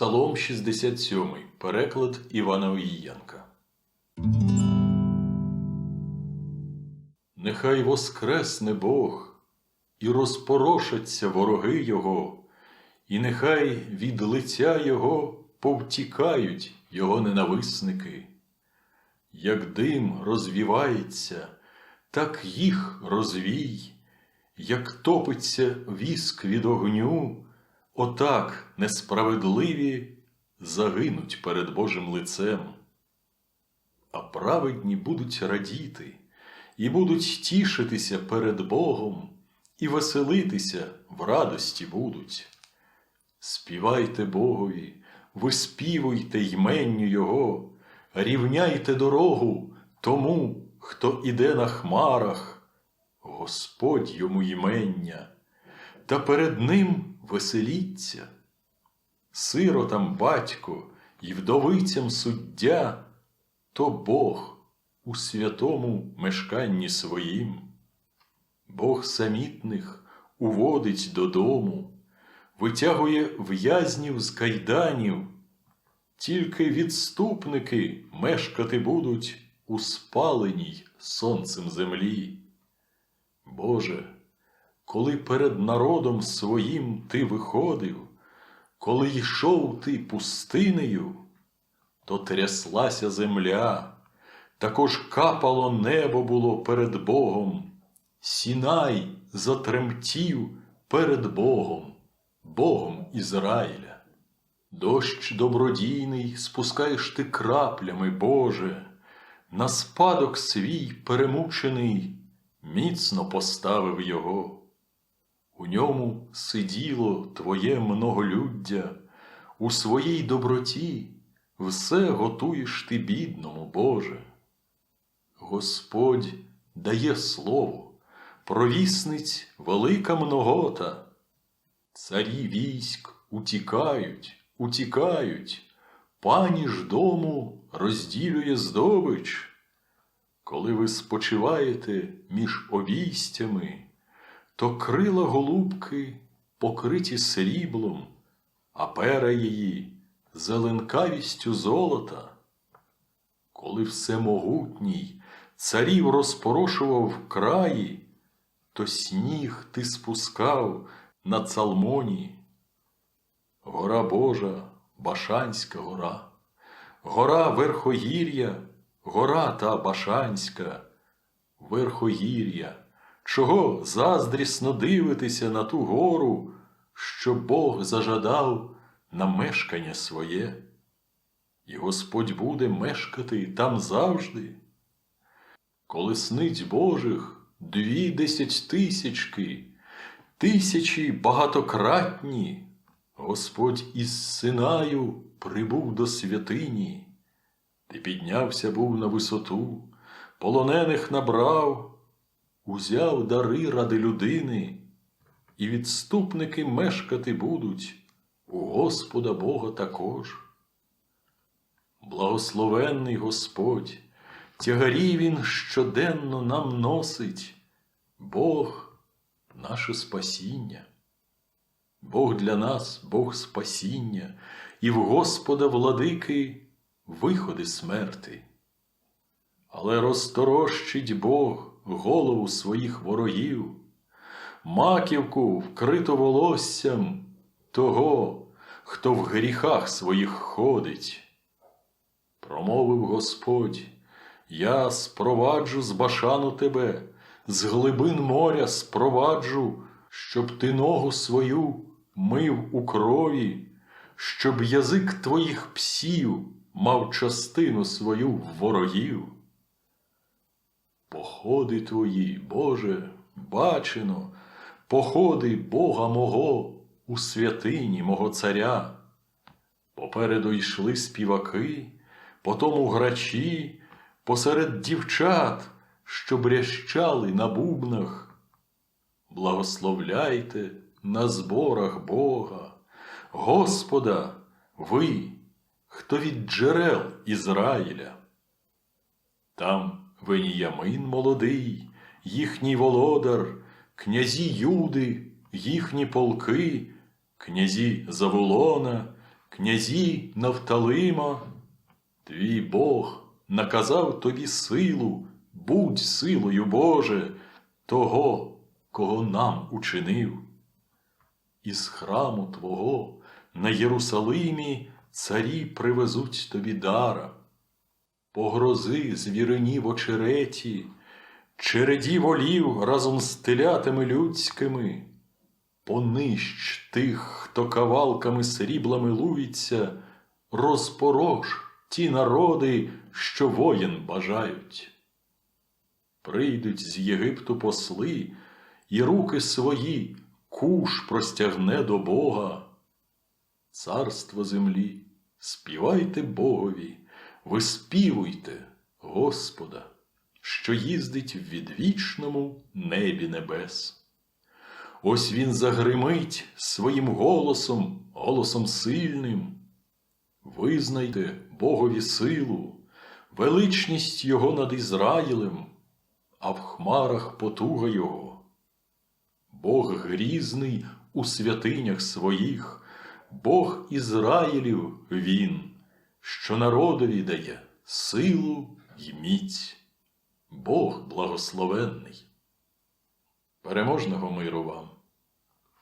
Псалом 67, переклад Івана Оїєнка. Нехай воскресне Бог, і розпорошаться вороги Його, і нехай від лиця Його повтікають Його ненависники. Як дим розвівається, так їх розвій, як топиться віск від огню, отак несправедливі загинуть перед Божим лицем. А праведні будуть радіти і будуть тішитися перед Богом, і веселитися в радості будуть. Співайте Богові, виспівуйте йменню Його, рівняйте дорогу тому, хто іде на хмарах, Господь йому ймення, та перед ним веселіться. Сиротам батько і вдовицям суддя, то Бог у святому мешканні своїм. Бог самітних уводить додому, витягує в'язнів з кайданів, тільки відступники мешкати будуть у спаленій сонцем землі. Боже, коли перед народом своїм ти виходив, коли йшов ти пустинею, то тряслася земля, також капало небо було перед Богом, Сінай затремтів перед Богом, Богом Ізраїля. Дощ добродійний спускаєш ти краплями, Боже, на спадок свій перемучений, міцно поставив його. У ньому сиділо твоє многолюддя, у своїй доброті все готуєш ти бідному, Боже. Господь дає слово, провісниць велика многота. Царі військ утікають, утікають, пані ж дому розділює здобич. Коли ви спочиваєте між обійстями, то крила голубки покриті сріблом, а пера її зеленкавістю золота. Коли всемогутній царів розпорошував краї, то сніг ти спускав на цалмоні. Гора Божа, Башанська гора, гора Верхогір'я, гора та Башанська, Верхогір'я. Чого заздрісно дивитися на ту гору, що Бог зажадав на мешкання своє, і Господь буде мешкати там завжди. Колесниць Божих дві десять тисячки, тисячі багатократні, Господь із Синаю прибув до святині, ти піднявся був на висоту, полонених набрав узяв дари ради людини, і відступники мешкати будуть у Господа Бога також. Благословенний Господь, тягарі Він щоденно нам носить, Бог наше спасіння. Бог для нас, Бог спасіння, і в Господа владики виходи смерти. Але розторощить Бог голову своїх ворогів, маківку вкриту волоссям того, хто в гріхах своїх ходить. Промовив Господь, я спроваджу з башану тебе, з глибин моря спроваджу, щоб ти ногу свою мив у крові, щоб язик твоїх псів мав частину свою в ворогів. Походи твої, Боже, бачено, походи Бога мого у святині мого царя. Попереду йшли співаки, потому грачі, посеред дівчат, що брящали на бубнах. Благословляйте на зборах Бога, Господа, ви, хто від джерел Ізраїля. Там Веніямин молодий, їхній володар, князі Юди, їхні полки, князі Заволона, князі Нафталима, твій Бог наказав тобі силу, будь силою Боже, того, кого нам учинив. Із храму Твого на Єрусалимі царі привезуть тобі дара, погрози звірині в очереті, череді волів разом з телятами людськими, понищ тих, хто кавалками срібла милується, розпорож ті народи, що воїн бажають. Прийдуть з Єгипту посли, і руки свої куш простягне до Бога. Царство землі, співайте Богові, виспівуйте Господа, що їздить в відвічному небі небес. Ось він загримить своїм голосом, голосом сильним. Визнайте Богові силу, величність Його над Ізраїлем, а в хмарах потуга Його. Бог грізний у святинях своїх, Бог Ізраїлів Він, що народові дає силу й міць. Бог благословенний. Переможного миру вам!